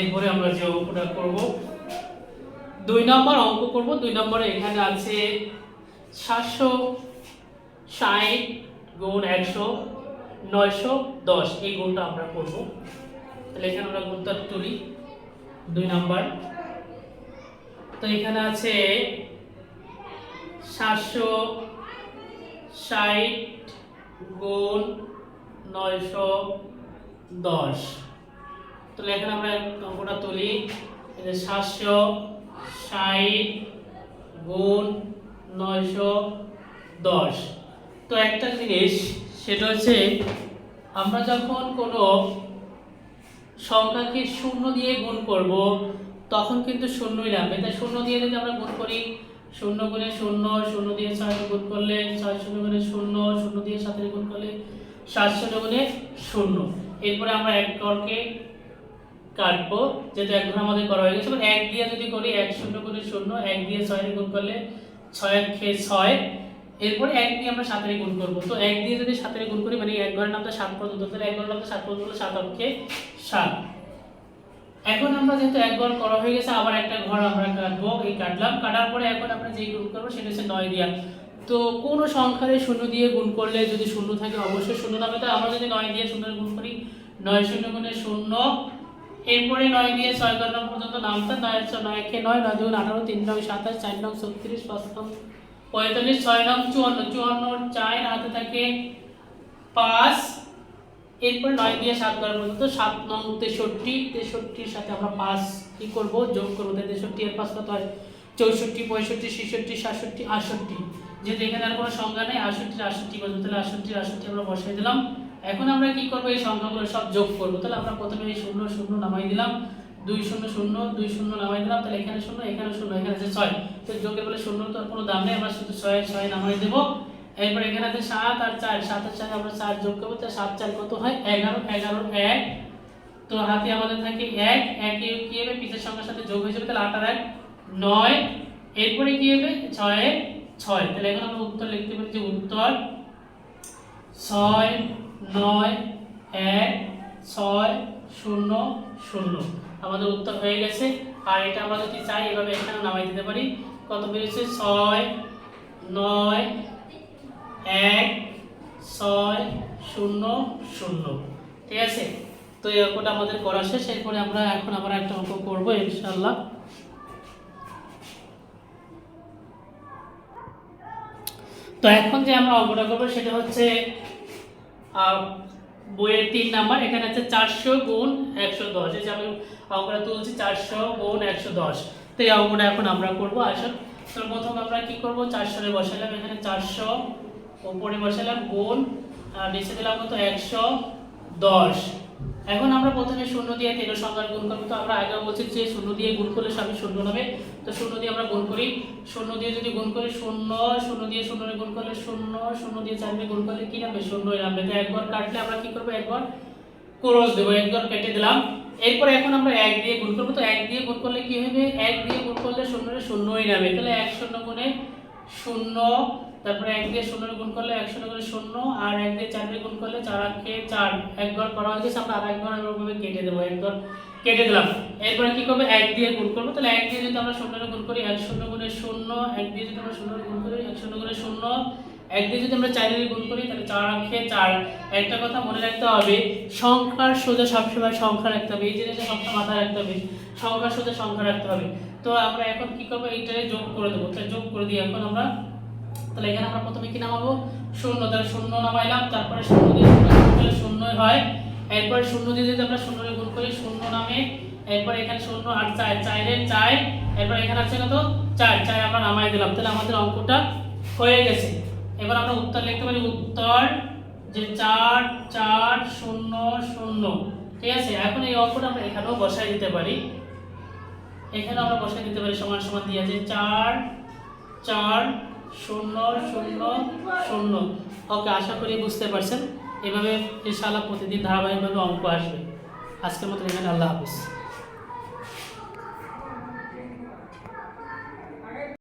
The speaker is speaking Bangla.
এরপরে আমরা যে অঙ্কটা করব, দুই নম্বর অঙ্ক করব, দুই নম্বরে এখানে আছে সাতশো ষাট গুণ একশো, নয়শো দশ, এই গুণটা আমরা করব। তাহলে এখানে আমরা গুণটা তুলি, দুই নম্বর। তো এখানে আছে সাতশো ষাট গুণ নয়শো দশ। তাহলে এখানে আমরা অঙ্কটা তুলি। সাতশো ষাট গুণ নয়শো দশ। তো একটা জিনিস, সেটা হচ্ছে আমরা যখন কোনো সংখ্যাকে শূন্য দিয়ে গুণ করব, তখন কিন্তু শূন্যই লাগবে। তাই শূন্য দিয়ে যদি আমরা গুণ করি, শূন্য গুণে শূন্য শূন্য দিয়ে ছয় গুণ করলে ছয় শূন্য গুণে শূন্য শূন্য দিয়ে সাথে গুণ করলে সাত শূন্য গুণে শূন্য। এরপরে আমরা এক গড়কে কাটবো, যেহেতু এক ঘর আমাদের করা হয়ে গেছে। এবার এক দিয়ে যদি করি, এক শূন্য গুণে শূন্য, এক দিয়ে ছয় গুণ করলে ছয় খেয়ে ছয়। এরপরে এক দিয়ে আমরা সাতের গুণ করব। তো এক দিয়ে যদি সাতের গুণ করি মানে এক ঘরের নামটা সাত পর্যন্ত তাহলে এক ঘরের নামটা সাত পর্যন্ত সাত অঙ্কে সাত। এখন আমরা যেহেতু এক ঘর করা হয়ে গেছে, আবার একটা ঘর আমরা কাটবো। এই কাটলাম। কাটার পরে এখন আমরা যেই গুণ করব, সেটা হচ্ছে নয় দিয়া। তো কোনো সংখ্যারে শূন্য দিয়ে গুণ করলে যদি শূন্য থাকে, অবশ্যই শূন্য নামে তো আমরা যদি নয় দিয়ে শূন্য গুণ করি, নয় শূন্য গুণে শূন্য এরপরে নয় দিয়ে ছয় গণনা পর্যন্ত নামতা নয় ছয় নয় একে নয় নয় দুগুণ আঠারো, তিন নয় সাতাশ, চার নং, ছত্রিশ, পাঁচ নং, পঁয়তাল্লিশ, ছয় নং, চুয়ান্ন চুয়ান্ন, চার হাতে থাকে পাঁচ, এরপর নয় দিয়ে সাত করার পর্যন্ত, সাত নং তেষট্টি, তেষট্টির সাথে আমরা পাঁচ কি করব? যোগ করব তেষট্টি এর পাঁচ কত হয়? চৌষট্টি, পঁয়ষট্টি, ছেষট্টি, সাতষট্টি, আটষট্টি। যেহেতু এখানে আর কোনো সংজ্ঞা নেই, আটষট্টি আটষট্টি পর্যন্ত তাহলে আটষট্টি আটষট্টি আমরা বসাই দিলাম। এখন আমরা কি করব? এই সংখ্যাগুলো সব যোগ করব। তাহলে আমরা প্রথমে এই শূন্য শূন্য নামাই দিলাম। দুই, শূন্য শূন্য, দুই, শূন্য নামাই দিলাম। তাহলে এখানে শূন্য এখানে শূন্য, এখানে আছে ছয়। তো যোগের বলে শূন্য তো কোনো দাম নেই। আমরা শুধু ছয় ছয় নামাই দেবো। এরপর এখানে আছে সাত আর চার। সাতের সাথে আমরা চার যোগ করব। তাহলে সাত, চার কত হয়? এগারো এগারো, এক। তো হাতে আমাদের থাকে এক। এক কি হবে? পিছের সংখ্যার সাথে যোগ হয়ে যাবে। তাহলে আট আর এক, নয়। এরপরে কি হবে? ছয় ছয়। তাহলে এখন আমরা উত্তর লিখতে পারি যে উত্তর ছয় নয় এক ছয় শূন্য শূন্য। আমাদের উত্তর হয়ে গেছে। আর এটা আমরা যদি চাই, এভাবে এখানে নামাই দিতে পারি। কত বেরিয়েছে? ছয় নয় এক ছয় শূন্য শূন্য। ঠিক আছে? তো এই অঙ্কটা আমাদের করা শেষ। এরপরে আমরা এখন আবার একটা অঙ্ক করব ইনশাল্লাহ তো এখন যে আমরা অঙ্কটা করব সেটা হচ্ছে বইয়ের তিন নাম্বার, এখানে আছে চারশো গুণ একশো দশ। এই যে আমি অঙ্কটা তুলছি, চারশো গুণ একশো দশ। তো এই অঙ্কটা এখন আমরা করব আসল তো প্রথম আমরা কি করব? চারশোরে বসালাম এখানে চারশো উপরে বসালাম গুণ, আর নিচে দিলাম কত? একশো দশ। এখন আমরা প্রথমে শূন্য দিয়ে তেরো সংখ্যার গুণ করব তো আমরা আগেও বলছি যে শূন্য দিয়ে গুণ করলে সবই শূন্য হবে। তো শূন্য দিয়ে আমরা গুণ করি। শূন্য দিয়ে যদি গুণ করি, শূন্য শূন্য দিয়ে শূন্য গুণ করলে শূন্য শূন্য দিয়ে চার গুণ করলে কি নামবে? শূন্যই নামবে। তো একবার কাটলে আমরা কি করব? একবার ক্রস দেবো, একবার কেটে দিলাম। এরপরে এখন আমরা এক দিয়ে গুণ করব। তো এক দিয়ে গুণ করলে কি হবে? এক দিয়ে গুণ করলে শূন্য শূন্যই নামে। তাহলে এক শূন্য গুণে শূন্য তারপরে এক দিয়ে শূন্য গুণ করলে এক শূন্য গুণে শূন্য, আর এক দিয়ে চার দিয়ে গুণ করলে চার আটকে চার। একবার করা হয়েছে আমরা আর একবার এরকমভাবে কেটে দেবো, একবার কেটে দিলাম। এরপরে কি করব? এক দিয়ে গুণ করব। তাহলে এক দিয়ে যদি আমরা শূন্য গুণ করি, এক শূন্য গুণে শূন্য, এক দিয়ে যদি আমরা শূন্য গুণ করি, এক শূন্য গুণে শূন্য, এক দিয়ে যদি আমরা চার দিয়ে গুণ করি, তাহলে চার আঁকে চার। একটা কথা মনে রাখতে হবে, সংখ্যার সোজা সবসময় সংখ্যা রাখতে হবে। এই জিনিসটা সবসময় মাথায় রাখতে হবে, সংখ্যার সোজা সংখ্যা রাখতে হবে। তো আমরা এখন কি করব? এইটারে যোগ করে দেবো। তাহলে যোগ করে দিই। এখন আমরা তাহলে এখানে আমরা প্রথমে কি নামাবো? শূন্য, তাহলে শূন্য নামাইলাম, তারপরে শূন্য দিয়ে শূন্য শূন্যই হয়। এরপরে শূন্য দিয়ে যদি আমরা শূন্য গুণ করি, শূন্য নামে, এরপর এখানে শূন্য, আর চার চারের চার, এরপর এখানে আছে কত? চার চার আমরা নামাই দিলাম। তাহলে আমাদের অঙ্কটা হয়ে গেছে। এবার আমরা উত্তর লিখতে পারি, উত্তর যে চার চার, শূন্য শূন্য। ঠিক আছে? এখন এই অঙ্কটা আমরা এখানেও বসাই দিতে পারি। এখানে আমরা বসাই দিতে পারি সমান সমান দিয়ে আছে চার চার শূন্য শূন্য শূন্য। ওকে, আশা করি বুঝতে পারছেন। এভাবে ইনশাআল্লাহ প্রতিদিন ধারাবাহিকভাবে অঙ্ক আসবে। আজকের মতো এখানে আল্লাহ হাফিজ।